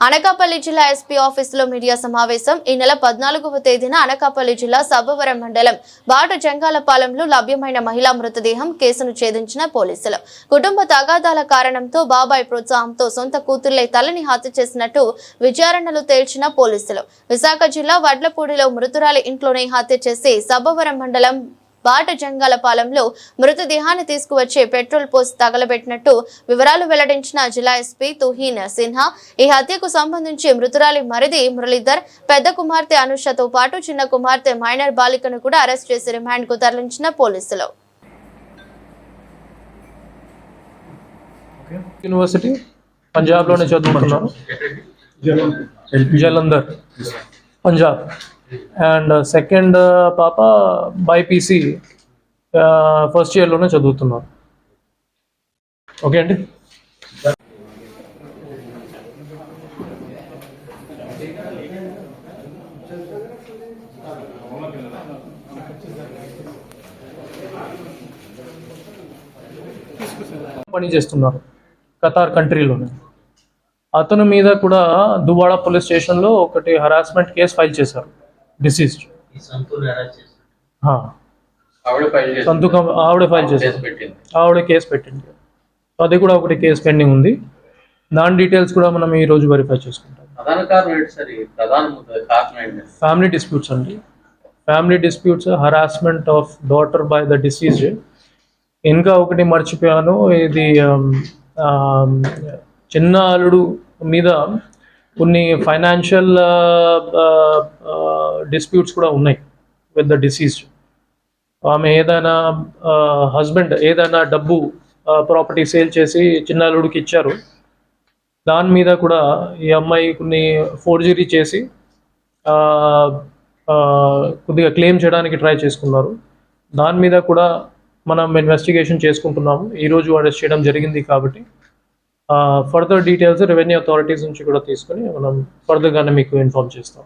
అనకాపల్లి జిల్లా ఎస్పీ ఆఫీసులో మీడియా సమావేశం. ఈ నెల పద్నాలుగవ తేదీన అనకాపల్లి జిల్లా సబ్బవరం మండలం బాట జంగాలపాలెంలో లభ్యమైన మహిళా మృతదేహం కేసును ఛేదించిన పోలీసులు. కుటుంబ తగాదాల కారణంతో బాబాయ్ ప్రోత్సాహంతో సొంత కూతుర్లే తలని హత్య చేసినట్టు విచారణలు తేల్చిన పోలీసులు. విశాఖ జిల్లా వడ్లపూడిలో మృతురాలి ఇంట్లోనే హత్య చేసి సబ్బవరం మండలం బాట జంగాలపాలెంలో మృతదేహాన్ని తీసుకువచ్చి పెట్రోల్ పోసి తగలబెట్టినట్టు వివరాలు వెల్లడించిన జిల్లా ఎస్పీ తుహీన్ సిన్హా. ఈ హత్యకు సంబంధించి మృతురాలి మరిది మురళీధర్ పెద్ద కుమార్తె అనుషతో పాటు చిన్న కుమార్తె మైనర్ బాలికను కూడా అరెస్ట్ చేసి రిమాండ్కు తరలించిన పోలీసులు. యూనివర్సిటీ పంజాబ్లోనే చదువుతున్నాను. జలంధర్. పంజాబ్. అండ్ సెకండ్ పాప బైపీసీ ఫస్ట్ ఇయర్లోనే చదువుతున్నారు. ఓకే అండి? పని చేస్తున్నారు కతార్ కంట్రీలోనే అతని మీద కూడా దువాడ పోలీస్ స్టేషన్లో ఒకటి హరాస్మెంట్ కేసు ఫైల్ చేశారు. డిసీజ్డ్ ఈ సంతూర్ అరెస్ట్ చేశారు. ఆవిడ ఫైల్ చేసి సంతకం ఆవిడ ఫైల్ కేసు చేశారు పెట్టింది. ఆవిడ కేసు పెట్టింది. అది కూడా ఒకటి కేసు పెండింగ్ ఉంది. దాని డీటెయిల్స్ కూడా మనం ఈ రోజు వెరిఫై చేసుకుంటాం. ఫ్యామిలీ డిస్ప్యూట్స్ అండి. Family disputes harassment of daughter by the deceased ఇంకా ఒకటి మర్చిపోయాను. ఇది um, um, చిన్న అల్లుడు మీద కొన్ని financial disputes uh, uh, uh, కూడా ఉన్నాయి విత్ ద డిసీజ్ ఆమె ఏదైనా హస్బెండ్ ఏదైనా డబ్బు ప్రాపర్టీ సేల్ చేసి చిన్న ఇచ్చారు. దాని మీద కూడా ఈ అమ్మాయి కొన్ని ఫోర్జరీ చేసి కొద్దిగా క్లెయిమ్ చేయడానికి ట్రై చేసుకున్నారు. దాని మీద కూడా మనం ఇన్వెస్టిగేషన్ చేసుకుంటున్నాము. ఈరోజు అరెస్ట్ చేయడం జరిగింది కాబట్టి ఫర్దర్ డీటెయిల్స్ రెవెన్యూ అథారిటీస్ నుంచి కూడా తీసుకొని మనం ఫర్దర్గానే మీకు ఇన్ఫార్మ్ చేస్తాం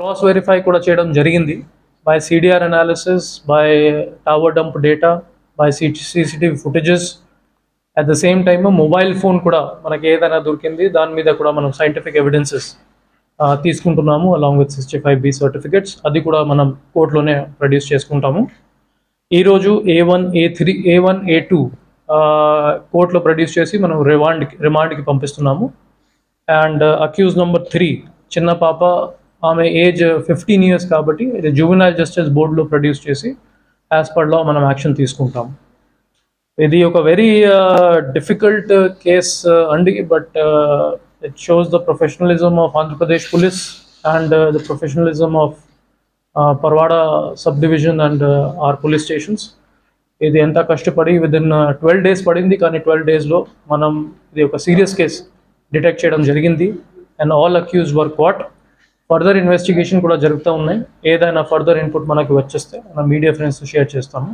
క్రాస్ వెరిఫై కూడా చేయడం జరిగింది. By CDR analysis by tower dump data by CCTV footages at the same time mobile phone కూడా మనకి ఏదైనా దొరికింది దాని మీద కూడా మనం సైంటిఫిక్ ఎవిడెన్సెస్ తీసుకుంటున్నాము along with sixty five B certificates అది కూడా మనం కోర్టులోనే ప్రొడ్యూస్ చేసుకుంటాము. ఈరోజు A one A three A one A two కోర్టులో ప్రొడ్యూస్ చేసి మనం రిమాండ్కి రిమాండ్కి పంపిస్తున్నాము. అండ్ అక్యూజ్ నెంబర్ త్రీ చిన్న పాప ఆమె ఏజ్ ఫిఫ్టీన్ ఇయర్స్ కాబట్టి ఇది జూవినైల్ జస్టిస్ బోర్డులో ప్రొడ్యూస్ చేసి యాజ్ పర్ లా మనం యాక్షన్ తీసుకుంటాం ఇది ఒక వెరీ డిఫికల్ట్ కేస్ అండి but it shows the professionalism of Andhra Pradesh police and the professionalism of Parwada sub division and our police stations ఇది ఎంత కష్టపడి విద్ ఇన్ ట్వెల్వ్ డేస్ పడింది కానీ ట్వెల్వ్ డేస్లో మనం ఇది ఒక సీరియస్ కేస్ డిటెక్ట్ చేయడం జరిగింది. And all accuse were what further investigation కూడా జరుగుతూ ఉన్నాయి. ఏదైనా ఫర్దర్ ఇన్పుట్ మనకి వచ్చేస్తే మనం మీడియా ఫ్రెండ్స్ షేర్ చేస్తాము.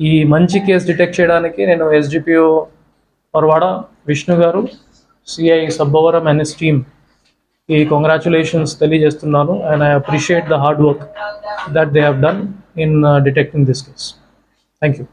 ఈ మంచి కేసు డిటెక్ట్ చేయడానికి నేను SDPO Parwada Vishnu garu CI Sabbavaram and his team ఈ కంగ్రాచులేషన్స్ తెలియజేస్తున్నాను. And I appreciate the hard work that they have done in detecting this case thank you